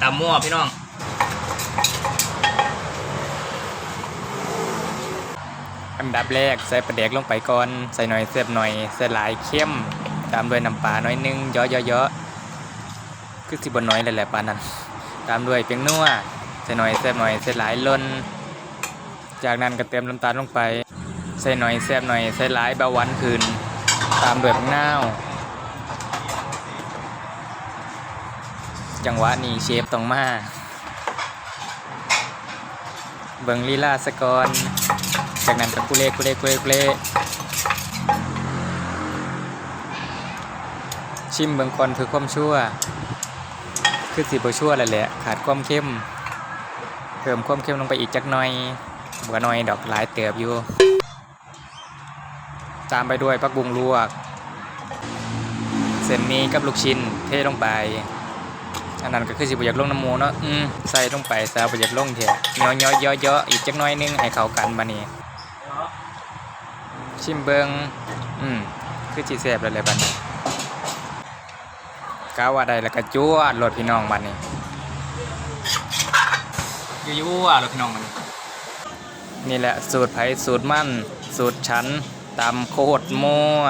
ตามมั่วพี่น้องอันดับแรกใส่ปลาแดกลงไปก่อน ใส่หน่อยเสียบหน่อยใส่หลายเข้มตามด้วยน้ำปลาหน่อยนึงเยอะๆเยอะๆคือสิบน้อยเลยแหละปลานั้นตามด้วยเปียงนัวใส่หน่อยเสียบหน่อยใส่หลายล้นจากนั้นก็เติมน้ำตาลลงไป ใส่หน่อยเสียบหน่อยใส่หลายเบาหวานคืน ตามด้วยผักนาว จังหวะนี้เชฟต้องมา เบิงลีลาสกอนจากนั้นก็กุเลกุเลกุเลกุเลชิมเบิงก่อนเพื่อความชั่ว คือสีบชั่วแหละแหละ ขาดความเข้ม เพิ่มความเข้มลงไปอีกจักหน่อยบัวหน่อยดอกหลายเติบอยู่ ตามไปด้วยปักบุงลวก เส้นนี้กับลูกชิ้นเทลงไป อันนั้นก็คือสิบอยากลงน้ำมูเนาะอืมใส่ลงไปซะบอยากลงเถอะย่อยๆย่อๆอีกจักน้อยนึงให้เข้ากันบานี้ชิมเบิงอืมคือจีแซ่บเลยเลยบัดนี้กาว่าได้แล้วก็จวดรถพี่น้องบัดนี้ยั่วๆเลยพี่น้องมันนี่แหละสูตรไผ่สูตรมั่น สูตรฉันตำโคตรมั่ว